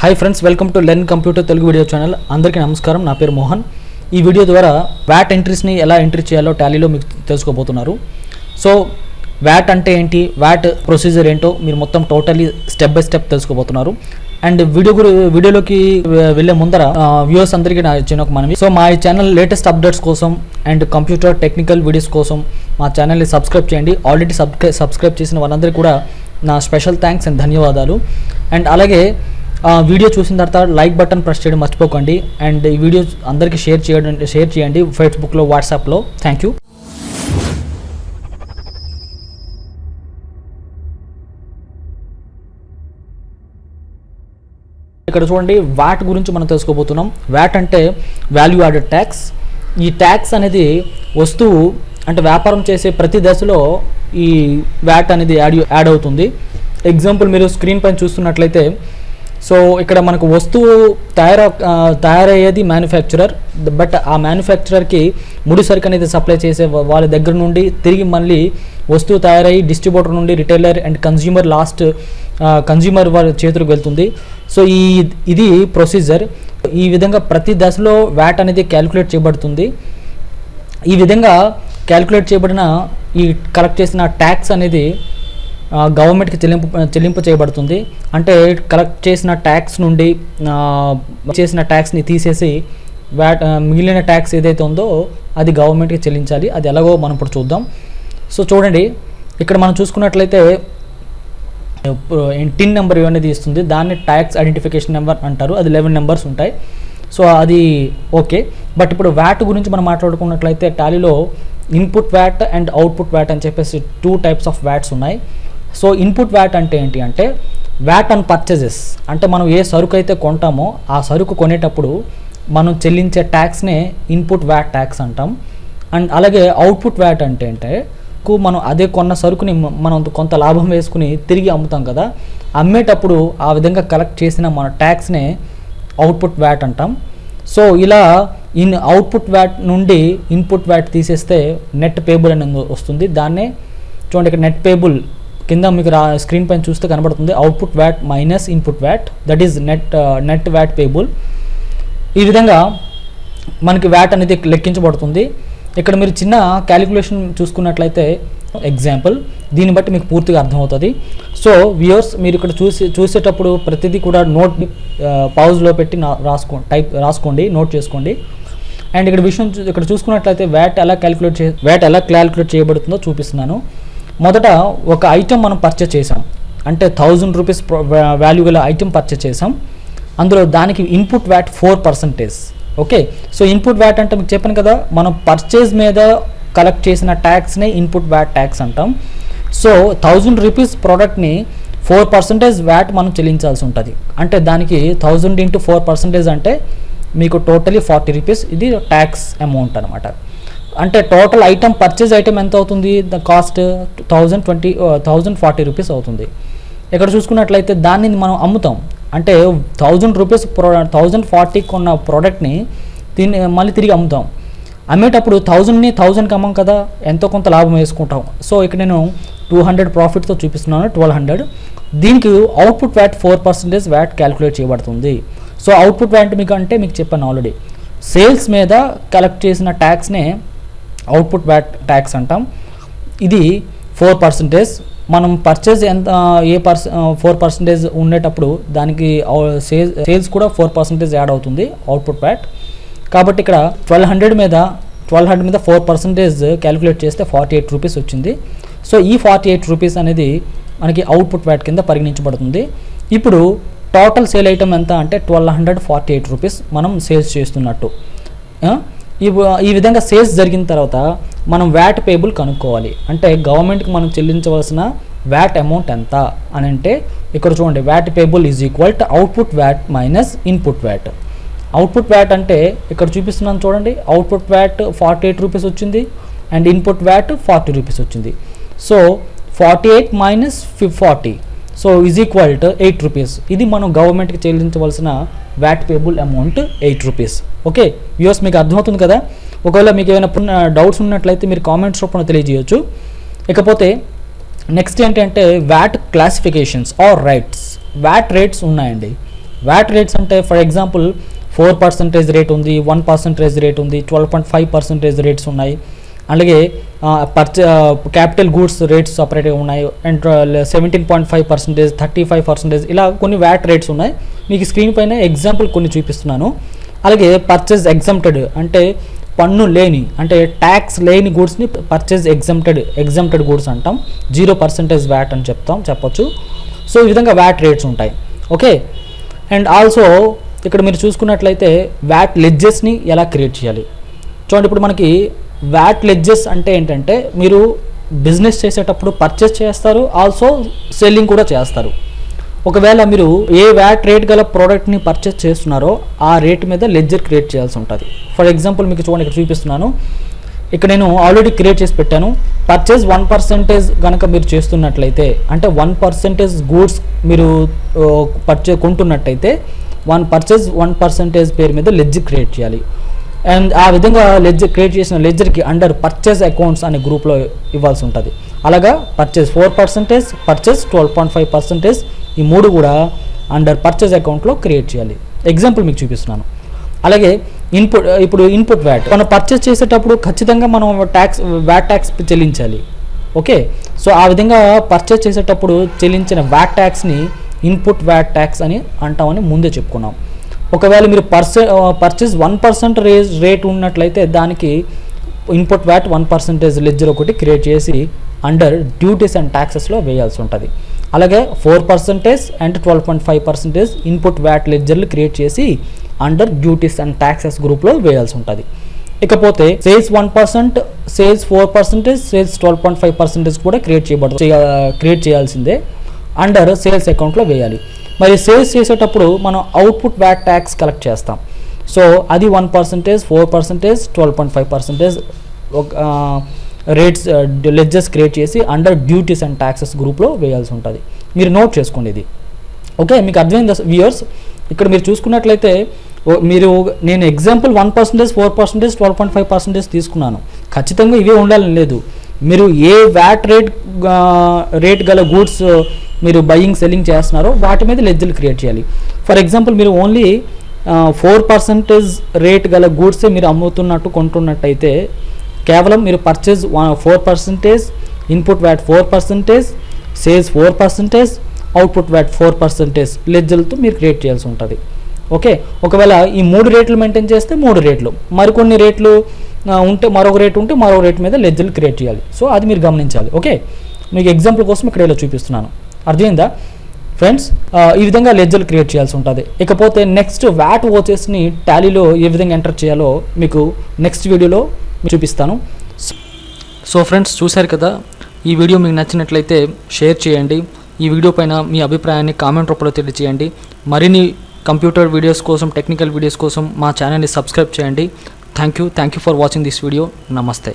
Hi friends welcome to learn computer Telugu video channel అందరికీ నమస్కారం నా పేరు మోహన్. ఈ వీడియో ద్వారా వ్యాట్ ఎంట్రీస్ని ఎలా ఎంట్రీ చేయాలో టాలీలో మీకు తెలుసుకోబోతున్నారు. సో వ్యాట్ అంటే ఏంటి? వ్యాట్ ప్రొసీజర్ ఏంటో మీరు మొత్తం టోటలీ స్టెప్ బై స్టెప్ తెలుసుకోబోతున్నారు. అండ్ వీడియో గురి వీడియోలోకి వెళ్ళే ముందర వ్యూవర్స్ అందరికీ నా చిన్న ఒక మనవి. సో మా ఈ ఛానల్ లేటెస్ట్ అప్డేట్స్ కోసం అండ్ కంప్యూటర్ టెక్నికల్ వీడియోస్ కోసం మా ఛానల్ని సబ్స్క్రైబ్ చేయండి. ఆల్రెడీ సబ్స్క్రైబ్ చేసిన వాళ్ళందరికీ కూడా నా స్పెషల్ థ్యాంక్స్ అండ్ ధన్యవాదాలు. అండ్ అలాగే వీడియో చూసిన తర్వాత లైక్ బటన్ ప్రెస్ చేయడం మర్చిపోకండి. అండ్ ఈ వీడియో అందరికీ షేర్ చేయడం షేర్ చేయండి ఫేస్బుక్లో వాట్సాప్లో. Thank you. ఇక్కడ చూడండి వ్యాట్ గురించి మనం తెలుసుకోబోతున్నాం. వ్యాట్ అంటే వాల్యూ యాడెడ్ ట్యాక్స్ ఈ ట్యాక్స్ అనేది వస్తువు అంటే వ్యాపారం చేసే ప్రతి దశలో ఈ వ్యాట్ అనేది యాడ్ యాడ్ అవుతుంది. ఎగ్జాంపుల్ మీరు స్క్రీన్ పైన చూస్తున్నట్లయితే సో ఇక్కడ మనకు వస్తువు తయార తయారయ్యేది మ్యానుఫ్యాక్చరర్ బట్ ఆ మ్యానుఫ్యాక్చరర్కి ముడి సరుకు అనేది సప్లై చేసే వాళ్ళ దగ్గర నుండి తిరిగి మళ్ళీ వస్తువు తయారయ్యి డిస్ట్రిబ్యూటర్ నుండి retailer and consumer last consumer వారి చేతులకు వెళ్తుంది. సో ఈ ఇది ప్రొసీజర్ ఈ విధంగా ప్రతి దశలో వ్యాట్ అనేది క్యాలిక్యులేట్ చేయబడుతుంది. ఈ విధంగా క్యాలిక్యులేట్ చేయబడిన ఈ కలెక్ట్ చేసిన ట్యాక్స్ అనేది గవర్నమెంట్కి చెల్లింపు చెల్లింపు చేయబడుతుంది. అంటే కలెక్ట్ చేసిన ట్యాక్స్ నుండి చేసిన ట్యాక్స్ని తీసేసి వ్యాట్ మిగిలిన ట్యాక్స్ ఏదైతే ఉందో అది గవర్నమెంట్కి చెల్లించాలి. అది ఎలాగో మనం ఇప్పుడు చూద్దాం. సో చూడండి ఇక్కడ మనం చూసుకున్నట్లయితే టిన్ నెంబర్ అనేది ఇస్తుంది దాన్ని ట్యాక్స్ ఐడెంటిఫికేషన్ నెంబర్ అంటారు. అది లెవెన్ నెంబర్స్ ఉంటాయి. సో అది ఓకే. బట్ ఇప్పుడు వ్యాట్ గురించి మనం మాట్లాడుకున్నట్లయితే టాలీలో input VAT and output VAT అని చెప్పేసి టూ టైప్స్ ఆఫ్ వ్యాట్స్ ఉన్నాయి. సో ఇన్పుట్ వ్యాట్ అంటే ఏంటి అంటే వ్యాట్ అండ్ పర్చేజెస్ అంటే మనం ఏ సరుకు అయితే కొంటామో ఆ సరుకు కొనేటప్పుడు మనం చెల్లించే ట్యాక్స్నే ఇన్పుట్ వ్యాట్ ట్యాక్స్ అంటాం. అండ్ అలాగే అవుట్పుట్ వ్యాట్ అంటే అంటే కు మనం అదే కొన్న సరుకుని మనం కొంత లాభం వేసుకుని తిరిగి అమ్ముతాం కదా అమ్మేటప్పుడు ఆ విధంగా కలెక్ట్ చేసిన మన ట్యాక్స్నే అవుట్పుట్ వ్యాట్ అంటాం. సో ఇలా ఇన్ అవుట్పుట్ వ్యాట్ నుండి ఇన్పుట్ వ్యాట్ తీసేస్తే నెట్ పేబుల్ అనేది వస్తుంది. దాన్నే చూడండి ఇక్కడ నెట్ పేబుల్ కింద మీకు రా స్క్రీన్ పైన చూస్తే కనబడుతుంది output VAT minus input VAT that is net net VAT payable ఈ విధంగా మనకి వ్యాట్ అనేది లెక్కించబడుతుంది. ఇక్కడ మీరు చిన్న క్యాలిక్యులేషన్ చూసుకున్నట్లయితే ఎగ్జాంపుల్ దీన్ని బట్టి మీకు పూర్తిగా అర్థమవుతుంది. సో వ్యూయర్స్ మీరు ఇక్కడ చూసి చూసేటప్పుడు ప్రతిదీ కూడా నోట్ పౌజ్లో uh, పెట్టి రాసుకో టైప్ రాసుకోండి నోట్ చేసుకోండి. అండ్ ఇక్కడ విషయం చూ- ఇక్కడ చూసుకున్నట్లయితే వ్యాట్ ఎలా క్యాలిక్యులేట్ చే వ్యాట్ ఎలా క్యాలిక్యులేట్ చేయబడుతుందో చూపిస్తున్నాను. మొదట ఒక ఐటెం మనం పర్చేస్ చేసాం అంటే థౌజండ్ రూపీస్ వాల్యూ గల ఐటెం పర్చేస్ చేసాం అందులో దానికి input VAT four percentage okay so input VAT అంటే మీకు చెప్పాను కదా మనం పర్చేజ్ మీద కలెక్ట్ చేసిన ట్యాక్స్నే ఇన్పుట్ వ్యాట్ ట్యాక్స్ అంటాం. సో థౌజండ్ రూపీస్ ప్రోడక్ట్ని ఫోర్ పర్సంటేజ్ వ్యాట్ మనం చెల్లించాల్సి ఉంటుంది. అంటే దానికి థౌజండ్ ఇంటూ ఫోర్ పర్సంటేజ్ అంటే మీకు టోటలీ ఫార్టీ రూపీస్ ఇది ట్యాక్స్ అమౌంట్ అనమాట అంటే టోటల్ ఐటమ్ పర్చేజ్ ఐటమ్ ఎంత అవుతుంది? The cost thousand twenty thousand forty rupees అవుతుంది. ఇక్కడ చూసుకున్నట్లయితే దాన్ని మనం అమ్ముతాం. అంటే thousand rupees pro thousand forty కొన్న ప్రోడక్ట్ని దీన్ని మళ్ళీ తిరిగి అమ్ముతాం. అమ్మేటప్పుడు థౌజండ్ని థౌజండ్కి అమ్మం కదా? ఎంతో కొంత లాభం వేసుకుంటాం. సో ఇక్కడ నేను టూ హండ్రెడ్ ప్రాఫిట్తో చూపిస్తున్నాను ట్వెల్వ్ హండ్రెడ్. దీనికి output VAT four percentage VAT calculate చేయబడుతుంది. సో అవుట్పుట్ వ్యాట్ మీకు అంటే మీకు చెప్పాను ఆల్రెడీ. సేల్స్ మీద కలెక్ట్ చేసిన ట్యాక్స్నే అవుట్పుట్ వ్యాట్ ట్యాక్స్ అంటాం. ఇది ఫోర్ పర్సంటేజ్ మనం పర్చేజ్ ఎంత ఏ పర్స ఫోర్ పర్సంటేజ్ ఉండేటప్పుడు దానికి సేల్స్ సేల్స్ కూడా ఫోర్ పర్సంటేజ్ యాడ్ అవుతుంది అవుట్పుట్ బ్యాట్ కాబట్టి ఇక్కడ ట్వెల్వ్ హండ్రెడ్ మీద ట్వెల్వ్ హండ్రెడ్ మీద ఫోర్ పర్సంటేజ్ క్యాలిక్యులేట్ చేస్తే ఫార్టీ ఎయిట్ రూపీస్ వచ్చింది. సో ఈ ఫార్టీ ఎయిట్ రూపీస్ అనేది మనకి అవుట్పుట్ వ్యాట్ కింద పరిగణించబడుతుంది. ఇప్పుడు టోటల్ సేల్ ఐటమ్ ఎంత అంటే twelve hundred forty eight rupees మనం సేల్స్ చేస్తున్నట్టు. ఈ ఈ విధంగా సేల్స్ జరిగిన తర్వాత మనం వ్యాట్ పేబుల్ కనుక్కోవాలి. అంటే గవర్నమెంట్కి మనం చెల్లించవలసిన వ్యాట్ అమౌంట్ ఎంత అని అంటే ఇక్కడ చూడండి VAT payable is equal to output VAT minus input VAT. Output VAT అంటే ఇక్కడ చూపిస్తున్నాను చూడండి output VAT forty eight rupees వచ్చింది and input VAT forty rupees వచ్చింది. So forty eight minus forty. So is equal to eight rupees ఇది మనం గవర్నమెంట్కి చెల్లించవలసిన VAT payable amount eight rupees okay views మీకు అర్థమవుతుంది కదా? ఒకవేళ మీకు ఏమైనా డౌట్స్ ఉన్నట్లయితే మీరు కామెంట్స్ రూపంలో తెలియజేయచ్చు. ఇకపోతే నెక్స్ట్ ఏంటంటే VAT classifications or rights VAT rates ఉన్నాయండి. వ్యాట్ రేట్స్ అంటే for example four percentage rate ఉంది వన్ పర్సెంటేజ్ రేట్ ఉంది twelve point five percentage rates ఉన్నాయి. అలాగే పర్చే క్యాపిటల్ గూడ్స్ రేట్స్ సపరేట్గా ఉన్నాయి. And seventeen point five percentage thirty five percentage ఇలా కొన్ని వ్యాట్ రేట్స్ ఉన్నాయి. మీకు స్క్రీన్ పైన ఎగ్జాంపుల్ కొన్ని చూపిస్తున్నాను. అలాగే పర్చేజ్ ఎగ్జామ్టెడ్ అంటే పన్ను లేని అంటే ట్యాక్స్ లేని గూడ్స్ని పర్చేజ్ ఎగ్జామ్టెడ్ ఎగ్జామ్టెడ్ గూడ్స్ అంటాం. జీరో పర్సెంటేజ్ వ్యాట్ అని చెప్తాం చెప్పొచ్చు. సో ఈ విధంగా వ్యాట్ రేట్స్ ఉంటాయి. ఓకే అండ్ ఆల్సో ఇక్కడ మీరు చూసుకున్నట్లయితే వ్యాట్ లెడ్జెస్ని ఎలా క్రియేట్ చేయాలి? చూడండి ఇప్పుడు మనకి వ్యాట్ లెడ్జెస్ అంటే ఏంటంటే మీరు బిజినెస్ చేసేటప్పుడు పర్చేస్ చేస్తారు ఆల్సో సెల్లింగ్ కూడా చేస్తారు. ఒకవేళ మీరు ఏ వ్యాట్ రేట్ గల ప్రోడక్ట్ని పర్చేస్ చేస్తున్నారో ఆ రేట్ మీద లెడ్జర్ క్రియేట్ చేయాల్సి ఉంటుంది. ఫర్ ఎగ్జాంపుల్ మీకు చూడండి ఇక్కడ చూపిస్తున్నాను. ఇక్కడ నేను ఆల్రెడీ క్రియేట్ చేసి పెట్టాను. పర్చేస్ వన్ పర్సెంటేజ్ కనుక మీరు చేస్తున్నట్లయితే అంటే వన్ పర్సెంటేజ్ గూడ్స్ మీరు పర్చే కొంటున్నట్టయితే వన్ పర్చేజ్ వన్ పర్సెంటేజ్ పేరు మీద లెడ్జ్ క్రియేట్ చేయాలి. అండ్ ఆ విధంగా లెడ్జర్ క్రియేట్ చేసిన లెడ్జర్కి అండర్ పర్చేస్ అకౌంట్స్ అనే గ్రూప్లో ఇవ్వాల్సి ఉంటుంది. అలాగా purchase four percentage purchase twelve point five percentage ఈ మూడు కూడా అండర్ పర్చేస్ అకౌంట్లో క్రియేట్ చేయాలి. ఎగ్జాంపుల్ మీకు చూపిస్తున్నాను. అలాగే ఇన్పుట్ ఇప్పుడు ఇన్పుట్ వ్యాట్ మనం పర్చేస్ చేసేటప్పుడు ఖచ్చితంగా మనం ట్యాక్స్ వ్యాట్ ట్యాక్స్ చెల్లించాలి. ఓకే సో ఆ విధంగా పర్చేస్ చేసేటప్పుడు చెల్లించిన వ్యాట్ ట్యాక్స్ని ఇన్పుట్ వ్యాట్ ట్యాక్స్ అని అంటామని ముందే చెప్పుకున్నాం. ఒకవేళ మీరు పర్సె purchase one percent raise rate ఉన్నట్లయితే దానికి input VAT one percentage ledger ఒకటి క్రియేట్ చేసి అండర్ డ్యూటీస్ అండ్ ట్యాక్సెస్లో వేయాల్సి ఉంటుంది. అలాగే four percentage and twelve point five percentage input VAT లెడ్జర్లు create చేసి అండర్ డ్యూటీస్ అండ్ ట్యాక్సెస్ గ్రూప్లో వేయాల్సి ఉంటుంది. ఇకపోతే sales one percent sales four percentage sales twelve point five percentage కూడా క్రియేట్ చేయబడదు క్రియేట్ చేయాల్సిందే. అండర్ సేల్స్ అకౌంట్లో వేయాలి. మరి సేల్స్ చేసేటప్పుడు మనం అవుట్పుట్ వ్యాట్ ట్యాక్స్ కలెక్ట్ చేస్తాం. సో అది one percentage four percentage twelve point five percentage rates ledgers create చేసి అండర్ డ్యూటీస్ అండ్ ట్యాక్సెస్ గ్రూప్లో వేయాల్సి ఉంటుంది. మీరు నోట్ చేసుకోండి ఇది. ఓకే మీకు అర్థమైంది వ్యూయర్స్ ఇక్కడ మీరు చూసుకున్నట్లయితే మీరు నేను example one percentage four percentage twelve point five percentage తీసుకున్నాను. ఖచ్చితంగా ఇవే ఉండాలని లేదు. మీరు ఏ వ్యాట్ రేట్ రేట్ గల గూడ్స్ మీరు బయింగ్ సెల్లింగ్ చేస్తున్నారో వాటి మీద లెజ్జలు క్రియేట్ చేయాలి. ఫర్ ఎగ్జాంపుల్ మీరు ఓన్లీ ఫోర్ పర్సెంటేజ్ రేట్ గల గూడ్సే మీరు అమ్ముతున్నట్టు కొంటున్నట్టయితే కేవలం మీరు purchase four percentage input VAT four percentage sales four percentage output VAT four percentage లెజ్జలతో మీరు క్రియేట్ చేయాల్సి ఉంటుంది. ఓకే ఒకవేళ ఈ మూడు రేట్లు మెయింటైన్ చేస్తే మూడు రేట్లు మరికొన్ని రేట్లు ఉంటే మరొక రేట్ ఉంటే మరో రేట్ మీద లెజ్జలు క్రియేట్ చేయాలి. సో అది మీరు గమనించాలి. ఓకే మీకు ఎగ్జాంపుల్ కోసం ఇక్కడ ఇలా చూపిస్తున్నాను. అర్థమైందా? ఫ్రెండ్స్ ఈ విధంగా లెజ్జలు క్రియేట్ చేయాల్సి ఉంటుంది. ఇకపోతే నెక్స్ట్ వ్యాట్ ఓచెస్ని టాలీలో ఏ విధంగా ఎంటర్ చేయాలో మీకు నెక్స్ట్ వీడియోలో చూపిస్తాను. సో ఫ్రెండ్స్ చూశారు కదా? ఈ వీడియో మీకు నచ్చినట్లయితే షేర్ చేయండి. ఈ వీడియో పైన మీ అభిప్రాయాన్ని కామెంట్ రూపంలో తెలియజేయండి మరిన్ని కంప్యూటర్ వీడియోస్ కోసం టెక్నికల్ వీడియోస్ కోసం మా ఛానల్ని సబ్స్క్రైబ్ చేయండి. Thank you thank you for watching this video నమస్తే